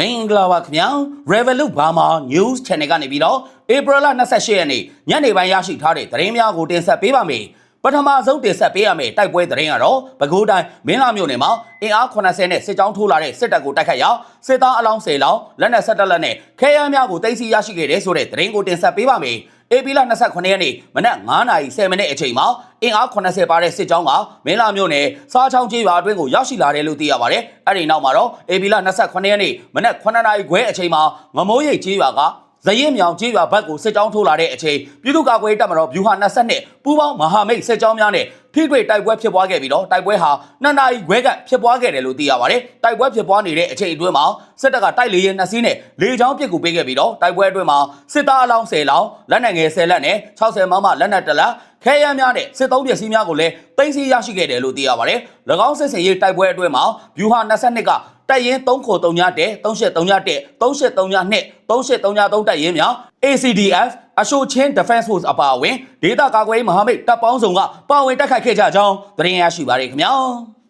မင်္ဂလာပါခင်ဗျာ Revolut Burma News Channel ကနေပြီးတော့ April 28ရက်နေ့ညနေပိုင်းရရှိထားတဲ့သတင်းများကိုတင်ဆက်ပေးပါမယ်ပထမဆုံးတင်ဆက်ပေးရမယ့်တိုက်ပွဲသတင်းကတော့ပဲခူးတိုင်းမင်းလာမြို့နယ်မှာအင်အား80နဲ့စစ်ကြောင်းထိုးလာတဲ့စစ်တပ်ကိုတိုက်ခတ်ရာစစ်သားအလောင်း10လောင်းလက်နက်ဆက်တက်လက်နဲ့ခဲယမ်းများကိုတင်စီရရှိခဲ့တဲ့ဆိုတဲ့သတင်းကိုတင်ဆက်ပေးပါမယ်ဧပြီလ29ရက်နေ့မနက်9:10မိနစ်အချိန်မှာအင်အား80ပါတဲ့စစ်ကြောင်းကမင်းလာမြို့နယ်စားချောင်းကျေးရွာအတွင်းကိုရောက်ရှိလာတယ်လို့သိရပါတယ်။အဲ့ဒီနောက်မှာတော့ဧပြီလ29ရက်နေ့မနက်9:00ခွဲအချိန်မှာငမိုးရိပ်ကျေးရွာကဇရင်မြောင်ကျေးရွာဘက်ကိုစစ်ကြောင်းထိုးလာတဲ့အချိန်ပြည်သူ့ကာကွယ်ရေးတပ်မတော်ဗျူဟာ22ပူးပေါင်းမဟာမိတ်စစ်ကြောင်းများနဲ့ ထိတွေ့တိုက်ပွဲဖြစ်ပွားခဲ့ပြီးတော့တိုက်ပွဲဟာနှစ်နာရီခွဲကဖြစ်ပွားခဲ့တယ်လို့သိရပါတယ်။တိုက်ပွဲဖြစ်ပွားနေတဲ့အချိန်အတွင်းမှာစစ်တပ်ကတိုက်လေရင်နှစ်စီးနဲ့လေကြောင်းပစ်ကူပေးခဲ့ပြီးတော့တိုက်ပွဲအတွင်းမှာစစ်သားအလောင်း10လောင်းလက်နက်ငယ်10လက်နဲ့60မမလက်နက်တစ်လက်ခဲယမ်းများနဲ့စစ်သုံးပစ္စည်းများကိုလည်းသိမ်းဆည်းရရှိခဲ့တယ်လို့သိရပါတယ်။၎င်းစစ်စင်ရေးတိုက်ပွဲအတွင်းမှာဗျူဟာ22ကတပ်ရင်း3ခို3ညတဲ့3831 3832 3833တပ်ရင်းများ ACDF အရှိုချင်း Defense Force အပါအဝင်ဒေသကာကွယ်ရေးမဟာမိတ်တပ်ပေါင်းစုံကပါဝင်တိုက်ခိုက်ခဲ့ကြကြောင်းသတင်းရရှိပါရခင်ဗျာ။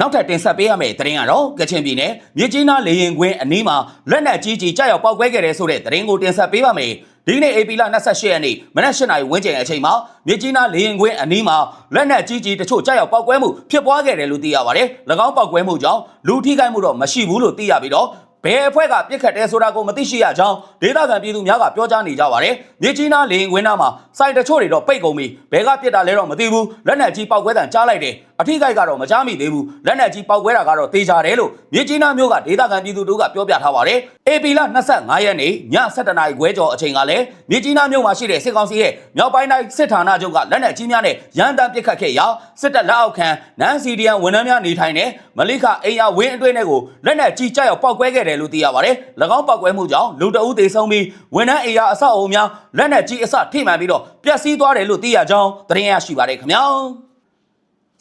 နောက်ထပ်တင်ဆက်ပေးရမယ့်သတင်းကတော့ကချင်ပြည်နယ်မြစ်ကြီးနားလေရင်ကွင်းအနီးမှာလက်နက်ကြီးကြီးကြောက်ရောက်ပောက်ကွဲခဲ့တဲ့ဆိုတဲ့သတင်းကိုတင်ဆက်ပေးပါမယ်။ဒီနေ့ AP လ28ရက်နေ့မနက်8:00နာရီဝန်းကျင်အချိန်မှာမြစ်ကြီးနားလေရင်ကွင်းအနီးမှာလက်နက်ကြီးကြီးတချို့ကြောက်ရောက်ပောက်ကွဲမှုဖြစ်ပွားခဲ့တယ်လို့သိရပါတယ်။၎င်းပောက်ကွဲမှုကြောင့်လူထိခိုက်မှုတော့မရှိဘူးလို့သိရပြီးတော့ ဘယ်အဖွဲ့ကပြစ်ခတ်တယ်ဆိုတာကိုမသိရှိရကြောင်းဒေသခံပြည်သူများကပြောကြားနေကြပါတယ်။မြေကြီးနားလေရင်ခွင်းနားမှာစိုက်တချို့တွေတော့ပိတ်ကုန်ပြီ။ဘယ်ကပြစ်တာလဲတော့မသိဘူး။လက်နက်ကြီးပောက်ကွဲတံကြားလိုက်တယ်။ အထိကိကတော့မကြားမိသေးဘူး။လက်နက်ကြီးပောက်ကွဲတာကတော့တေချာတယ်လို့မြေကြီးနားမျိုးကဒေသခံပြည်သူတို့ကပြောပြထားပါတယ်။ AP လ25ရက်နေ့ည7:00နာရီခွဲကျော်အချိန်ကလည်းမြေကြီးနားမျိုးမှာရှိတဲ့စစ်ကောင်စီရဲ့မြောက်ပိုင်းတိုင်းစစ်ဌာနချုပ်ကလက်နက်ကြီးများနဲ့ရန်တမ်းပစ်ခတ်ခဲ့ရာစစ်တပ်လက်အောက်ခံနန်စီဒီယန်ဝန်ထမ်းများနေထိုင်တဲ့မလိခအိယာဝင်းအတွင်းတွေကိုလက်နက်ကြီးကြောက်ရောက်ပောက်ကွဲခဲ့တယ်လို့သိရပါတယ်။၎င်းပောက်ကွဲမှုကြောင့်လူတအုပ်သေးဆုံးပြီးဝန်ထမ်းအိယာအဆောက်အအုံများလက်နက်ကြီးအစထိမှန်ပြီးတော့ပျက်စီးသွားတယ်လို့သိရကြောင်းသတင်းရရှိပါတယ်ခင်ဗျာ။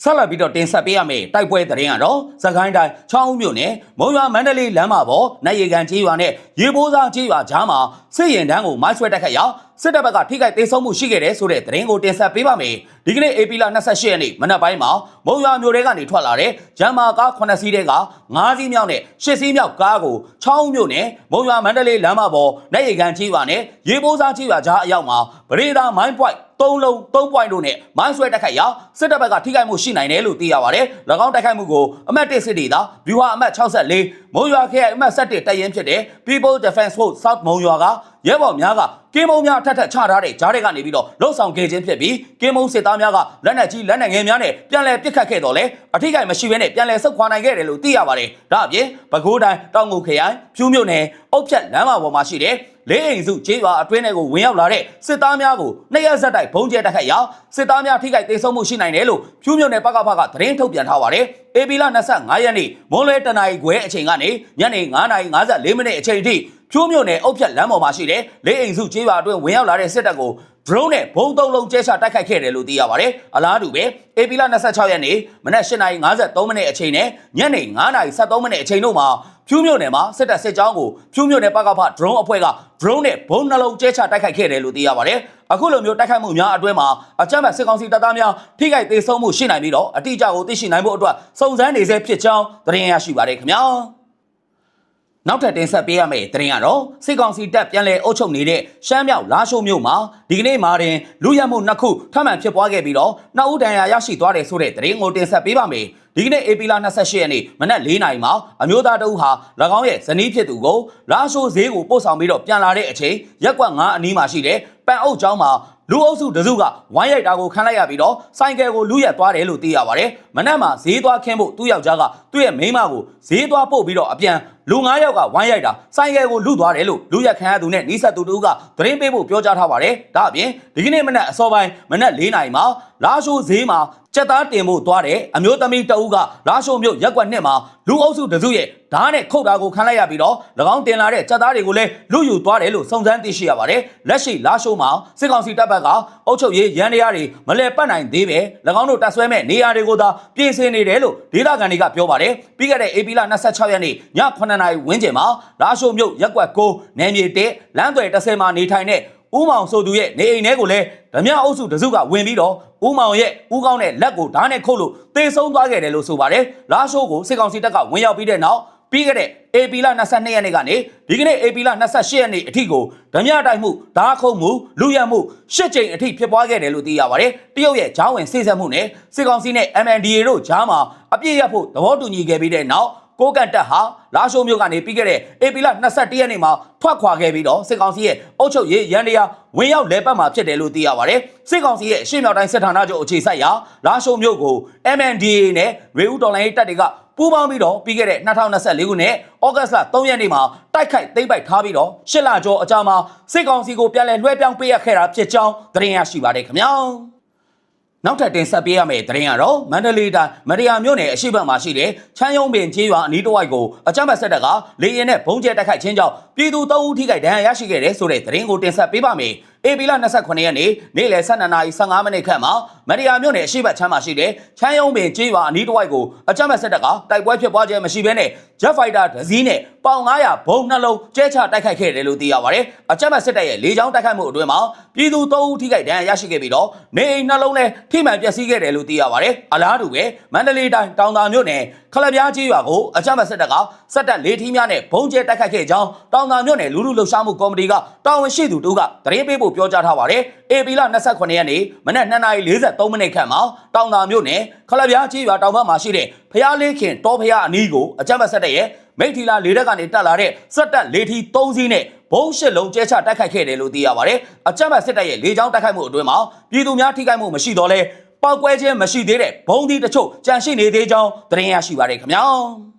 ဆက်လက်ပြီးတော့တင်ဆက်ပေးရမယ့်တိုက်ပွဲသတင်းကတော့စကိုင်းတိုင်းချောင်းဦးမြို့နယ်မုံရွာမန္တလေးလမ်းမပေါ်နိုင်ရီကန်ကြီးရွာနဲ့ရေဘိုးစားကြီးရွာကြားမှာစစ်ရင်တန်းကိုမိုင်းဆွဲတက်ခတ်ရာ စစ်တပ်ဘက်ကထိခိုက်ဒေဆုံးမှုရှိခဲ့တယ်ဆိုတဲ့သတင်းကိုတင်ဆက်ပေးပါမယ်ဒီကနေ့ AP လ28ရက်နေ့မနက်ပိုင်းမှာမုံရွာမြို့ထဲကနေထွက်လာတဲ့ဂျမ်မာကား9စီးတဲက9စီးမြောက်နဲ့10စီးမြောက်ကားကိုချောင်းဦးမြို့နယ်မုံရွာမန္တလေးလမ်းမပေါ်နိုင်ရီကန်ကြီးရွာနဲ့ရေဘိုးစားကြီးရွာကြားအရောက်မှာဗရေဒါမိုင်းပွိုက်သုံးလုံးသုံး point တို့နဲ့မိုင်းဆွဲတက်ခိုက်ရာစစ်တပ်ဘက်ကထိခိုက်မှုရှိနိုင်တယ်လို့သိရပါတယ်။၎င်းတိုက်ခိုက်မှုကိုအမတ်1စစ်ဒေသဗျူဟာအမတ်64မုံရွာခရိုင်အမတ်7တပ်ရင်းဖြစ်တဲ့ People Defense Force South မုံရွာကရဲဘော်များကကင်းမုံများထပ်ထပ်ချထားတဲ့ဂျားတွေကနေပြီးတော့လှုပ်ဆောင်ခဲ့ခြင်းဖြစ်ပြီးကင်းမုံစစ်သားများကလက်နက်ကြီးလက်နက်ငယ်များနဲ့ပြန်လည်ပစ်ခတ်ခဲ့တော့လေအထိခိုက်မရှိဘဲနဲ့ပြန်လည်ဆုတ်ခွာနိုင်ခဲ့တယ်လို့သိရပါတယ်။ဒါအပြင်ပဲခူးတိုင်းတောင်ငူခရိုင်ဖြူးမြို့နယ်အုတ်ဖြတ်လမ်းမပေါ်မှာရှိတဲ့လေးအိမ်စုကျေးရွာအတွင်းထဲကိုဝင်ရောက်လာတဲ့စစ်သားများကိုနှစ်ရက်ဆက်တိုက်ဘုံကျဲတက်ခတ်ရာစစ်သားများထိခိုက်ဒေဆုံးမှုရှိနိုင်တယ်လို့ဖြူးမြို့နယ်ပကဖကသတင်းထုတ်ပြန်ထားပါတယ်။အေပီလာ25ရက်နေ့မွန်လွဲတနအီခွဲအချိန်ကနေညနေ9:54မိနစ်အချိန်ထိ ဖြိုးမြို့နယ်အုတ်ဖြတ်လမ်းပေါ်မှာရှိတဲ့လေးအိမ်စုကျေးရွာအတွင်းဝင်ရောက်လာတဲ့စစ်တပ်ကို drone နဲ့ဘုံသုံးလုံးကျဲချတိုက်ခိုက်ခဲ့တယ်လို့သိရပါတယ်။အလားတူပဲအေပီလာ26ရက်နေ့မနက်8:53မိနစ်အချိန်နဲ့ညနေ9:73မိနစ်အချိန်တို့မှာဖြူးမြို့နယ်မှာစစ်တပ်စစ်ကြောင်းကိုဖြူးမြို့နယ်ပကဖ drone အဖွဲ့က drone နဲ့ဘုံနှလုံးကျဲချတိုက်ခိုက်ခဲ့တယ်လို့သိရပါတယ်။အခုလိုမျိုးတိုက်ခိုက်မှုများအတွင်းမှာအကြမ်းဖက်စစ်ကောင်စီတပ်သားများထိခိုက်ဒေဆုံးမှုရှိနိုင်ပြီးတော့အတိအကျကိုသိရှိနိုင်ဖို့အတွက်စုံစမ်းနေဆဲဖြစ်ကြောင်းသတင်းရရှိပါတယ်ခင်ဗျာ။ နောက်ထပ်တင်ဆက်ပေးရမယ့်သတင်းကတော့စစ်ကောင်စီတပ်ပြန်လည်အုပ်ချုပ်နေတဲ့ရှမ်းမြောက်လာရှိုးမြို့မှာဒီကနေ့မှာတင်လူရမှုနှစ်ခုထပ်မံဖြစ်ပွားခဲ့ပြီးတော့နှစ်ဦးဒဏ်ရာရရှိသွားတယ်ဆိုတဲ့သတင်းကိုတင်ဆက်ပေးပါမယ်။ဒီကနေ့ AP လာ28ရက်နေ့မနက်၄နာရီမှာအမျိုးသားတအုပ်ဟာ၎င်းရဲ့ဇနီးဖြစ်သူကိုလာရှိုးဈေးကိုပို့ဆောင်ပြီးတော့ပြန်လာတဲ့အချိန်ရက်ကွက်9အနီးမှာရှိတဲ့ပန်အုပ်ကျောင်းမှာလူအုပ်စုတစုကဝိုင်းရိုက်တာကိုခံလိုက်ရပြီးတော့ဆိုင်ကယ်ကိုလူရက်သွားတယ်လို့သိရပါတယ်။မနက်မှာဈေးသွားခင်းဖို့သူ့ယောက်ျားကသူ့ရဲ့မိန်းမကိုဈေးသွားပို့ပြီးတော့အပြန် လူ9ယောက်ကဝိုင်းရိုက်တာဆိုင်ကယ်ကိုလူသွားတယ်လို့လူရက်ခံရသူနဲ့နီးစပ်သူတို့ကသတင်းပေးဖို့ပြောကြားထားပါတယ်။ဒါအပြင်ဒီကနေ့မနက်အစောပိုင်းမနက်၄နာရီမှာလာရှိုးဈေးမှာစက်သားတင်ဖို့သွားတဲ့အမျိုးသမီးတအုပ်ကလာရှိုးမြို့ရက်ကွက်နှစ်မှာလူအုပ်စုတစုရဲ့ဓာတ်နဲ့ခုတ်တာကိုခံလိုက်ရပြီးတော့၎င်းတင်လာတဲ့စက်သားတွေကိုလည်းလူယူသွားတယ်လို့စုံစမ်းသိရှိရပါတယ်။လက်ရှိလာရှိုးမှာစစ်ကောင်စီတပ်ဘက်ကအုပ်ချုပ်ရေးရန်တရားတွေမလဲပတ်နိုင်သေးပဲ၎င်းတို့တပ်ဆွဲမဲ့နေရာတွေကိုသာပြင်ဆင်နေတယ်လို့ဒေသခံတွေကပြောပါတယ်။ပြီးခဲ့တဲ့ AP လ26ရက်နေ့ည9:00နာရီဝန်းကျင်မှာလာရှိုးမြို့ရက်ကွက်9နယ်မြေ1လမ်းသွယ်30မှာနေထိုင်တဲ့ဦးမောင်ဆိုသူရဲ့နေအိမ်ထဲကိုလည်းဓမြအုပ်စုတစုကဝင်ပြီးတော့ဦးမောင်ရဲ့ဦးကောင်းတဲ့လက်ကိုဓာတ်နဲ့ခုတ်လို့တေဆုံးသွားခဲ့တယ်လို့ဆိုပါတယ်။လာရှိုးကိုစစ်ကောင်စီတပ်ကဝင်ရောက်ပြီးတဲ့နောက်ပြီးခဲ့တဲ့ AP လ22ရက်နေ့ကနေဒီကနေ့ AP လ28ရက်နေ့အထိကိုဓမြတိုက်မှုဓာခုံမှုလူရမှုရှစ်ကြိမ်အထိဖြစ်ပွားခဲ့တယ်လို့သိရပါတယ်။တရုတ်ရဲ့ဂျောင်းဝင်စိစက်မှုနဲ့စစ်ကောင်စီနဲ့ MNDA တို့ဂျားမှာအပြည့်ရဖို့သဘောတူညီခဲ့ပြီးတဲ့နောက် ကိုကန့်တက်ဟာလာရှိုးမြို့ကနေပြီးခဲ့တဲ့ AP လ22ရက်နေ့မှာထွက်ခွာခဲ့ပြီးတော့စစ်ကောင်စီရဲ့အုပ်ချုပ်ရေးရန်တရားဝင်ရောက်လဲပတ်မှာဖြစ်တယ်လို့သိရပါတယ်။စစ်ကောင်စီရဲ့အရှေ့မြောက်တိုင်းစစ်ဌာနချုပ်အခြေစိုက်ရာလာရှိုးမြို့ကို MNDA နဲ့ရေဦးတော်လိုင်းရေးတပ်တွေကပူးပေါင်းပြီးတော့ပြီးခဲ့တဲ့2024ခုနှစ်ဩဂတ်လ3ရက်နေ့မှာတိုက်ခိုက်သိမ်းပိုက်ထားပြီးတော့ရှစ်လကျော်အကြာမှာစစ်ကောင်စီကိုပြန်လည်လွှဲပြောင်းပေးရခဲ့တာဖြစ်ကြောင်းသတင်းရရှိပါတယ်ခင်ဗျာ။ နောက်ထပ်တင်ဆက်ပေးရမယ့်သတင်းကတော့မန္တလေးတိုင်းမရယာမြို့နယ်အရှိတ်ဘက်မှာရှိတဲ့ချမ်းယုံပင်ကျေးရွာအနီးတစ်ဝိုက်ကိုအကြမ်းဖက်ဆက်တပ်ကလေရင်နဲ့ဘုံကျဲတိုက်ခိုက်ခြင်းကြောင့် ပြည်သူ၃ဦးထိခိုက်ဒဏ်ရာရရှိခဲ့တဲ့ဆိုတဲ့သတင်းကိုတင်ဆက်ပေးပါမယ်။ AP လ29ရက်နေ့နေ့လယ်12:15မိနစ်ခန့်မှာမရယာမြို့နယ်အရှိတ်ဘက်ချမ်းမှာရှိတဲ့ချမ်းယုံပင်ကျေးရွာအနီးတစ်ဝိုက်ကိုအကြမ်းဖက်ဆက်တပ်ကတိုက်ပွဲဖြစ်ပွားခြင်းမရှိဘဲနဲ့ Jet Fighter ဒဇီးနဲ့ပေါင်900ဘုံနှလုံးကျဲချတိုက်ခိုက်ခဲ့တယ်လို့သိရပါတယ်။အကြမ်းဖက်စစ်တပ်ရဲ့လေကြောင်းတိုက်ခိုက်မှုအတွင်းမှာပြည်သူ၃ဦးထိခိုက်ဒဏ်ရာရရှိခဲ့ပြီးတော့နေအိမ်နှလုံးလည်းထိမှန်ပျက်စီးခဲ့တယ်လို့သိရပါတယ်။အလားတူပဲမန္တလေးတိုင်းတောင်သာမြို့နယ်ခလပြားကြီးရွာကိုအကြမ်းဖက်စစ်တပ်ကစက်တပ်လေးထီးများနဲ့ဘုံကျဲတိုက်ခိုက်ခဲ့ကြောင်းတောင်သာမြို့နယ်လူလူလှုပ်ရှားမှုကော်မတီကတာဝန်ရှိသူတို့ကသတင်းပေးဖို့ပြောကြားထားပါတယ်။ AP လ29ရက်နေ့မနက်2:43မိနစ်ခန့်မှာတောင်သာမြို့နယ်ခလပြားကြီးရွာတောင်ဘက်မှာရှိတဲ့ဖျားလေးခင်တောဖျားအနီးကိုအကြမ်းဖက်စစ်တပ်ရဲ့မိထီလာလေးတက်ကနေတက်လာတဲ့စက်တက်လေးထီ3စီးနဲ့ဘုံရှစ်လုံးကျဲချတိုက်ခိုက်ခဲ့တယ်လို့သိရပါတယ်။အကြမ်းဖက်စစ်တပ်ရဲ့လေကြောင်းတိုက်ခိုက်မှုအတွင်းမှာပြည်သူများထိခိုက်မှုမရှိတော့လဲပောက်ကွဲခြင်းမရှိသေးတဲ့ဘုံသီးတချို့ကြန့်ရှိနေသေးကြောင်းသတင်းရရှိပါတယ်ခင်ဗျာ။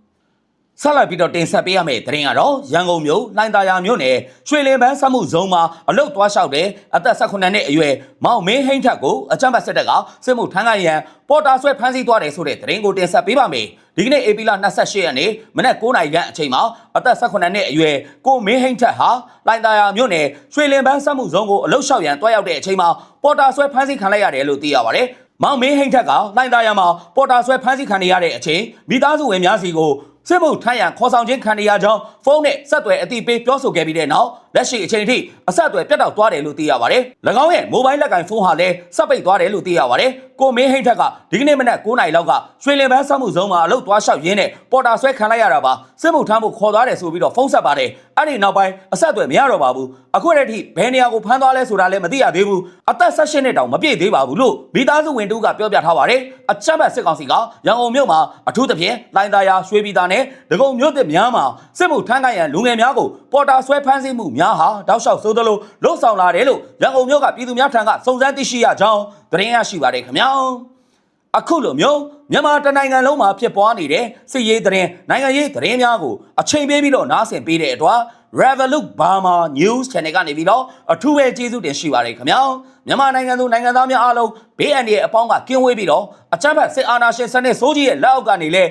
ဆက်လက်ပြီးတော့တင်ဆက်ပေးရမယ့်သတင်းကတော့ရန်ကုန်မြို့လိုင်သာယာမြို့နယ်ရွှေလင်ပန်းစက်မှုဇုံမှာအလုတ်သွားလျှောက်တဲ့အသက်18နှစ်အရွယ်မောင်မင်းဟိန်းထက်ကိုအကြမ်းဖက်စစ်တပ်ကစစ်မှုထမ်းကရန်ပေါ်တာဆွဲဖမ်းဆီးသွားတယ်ဆိုတဲ့သတင်းကိုတင်ဆက်ပေးပါမယ်။ဒီကနေ့ AP လ28ရက်နေ့မနက်9:00နာရီခန့်အချိန်မှာအသက်18နှစ်အရွယ်ကိုမင်းဟိန်းထက်ဟာလိုင်သာယာမြို့နယ်ရွှေလင်ပန်းစက်မှုဇုံကိုအလုတ်လျှောက်ရန်တွားရောက်တဲ့အချိန်မှာပေါ်တာဆွဲဖမ်းဆီးခံလိုက်ရတယ်လို့သိရပါတယ်။မောင်မင်းဟိန်းထက်ကလိုင်သာယာမှာပေါ်တာဆွဲဖမ်းဆီးခံရတဲ့အချိန်မိသားစုဝင်များစီကို စစ်မှုထမ်းရန်ခေါ်ဆောင်ခြင်းခံရကြောင်းဖုန်းနဲ့ဆက်သွယ်အသိပေးပြောဆိုခဲ့ပြီးတဲ့နောက်လက်ရှိအချိန်ထိအဆက်အသွယ်ပြတ်တောက်သွားတယ်လို့သိရပါတယ်။၎င်းရဲ့မိုဘိုင်းလက်ကင်ဖုန်းဟာလည်းစက်ပိတ်သွားတယ်လို့သိရပါတယ်။ကိုမင်းဟိတ်ထက်ကဒီကနေ့မနက်9:00နာရီလောက်ကရွှေလင်ပန်းစက်မှုဇုံမှာအလုပ်သွားလျှောက်ရင်းနဲ့ပေါ်တာဆွဲခံလိုက်ရတာပါ။စစ်မှုထမ်းဖို့ခေါ်သွားတယ်ဆိုပြီးတော့ဖုန်းဆက်ပါတယ်။အဲ့ဒီနောက်ပိုင်းအဆက်အသွယ်မရတော့ပါဘူး။အခုတည်းထိဘယ်နေရာကိုဖမ်းသွားလဲဆိုတာလည်းမသိရသေးဘူး။အသက်18နှစ်တောင်မပြည့်သေးပါဘူးလို့မိသားစုဝင်တို့ကပြောပြထားပါတယ်။အချက်မဲ့စစ်ကောင်စီကရန်ကုန်မြို့မှာအထူးသဖြင့်လိုင်သာယာရွှေပြည်သာနဲ့ဒဂုံမြို့သစ်များမှာစစ်မှုထမ်းကိုင်ရန်လူငယ်များကိုပေါ်တာဆွဲဖမ်းဆီးမှုများဟာတောက်လျှောက်ဆိုသလိုလှုပ်ဆောင်လာတယ်လို့ရန်ကုန်မြို့ကပြည်သူများထံကစုံစမ်းသိရှိရကြောင်းသတင်းရရှိပါတယ်ခင်ဗျာအခုလိုမျိုးမြန်မာတနိုင်ငံလုံးမှာဖြစ်ပွားနေတဲ့စစ်ရေးသတင်းနိုင်ငံရေးသတင်းများကိုအချိန်ပေးပြီးတော့နားဆင်ပေးတဲ့အတွက် Revolut Burma News Channel ကနေပြီးတော့အထူးပဲကျေးဇူးတင်ရှိပါတယ်ခင်ဗျာမြန်မာနိုင်ငံသူနိုင်ငံသားများအားလုံးဘေးအန္တရာယ်အပေါင်းကကင်းဝေးပြီးတော့အကြမ်းဖက်စစ်အာဏာရှင်စနစ်ဆိုးကြီးရဲ့လက်အောက်ကနေလည်း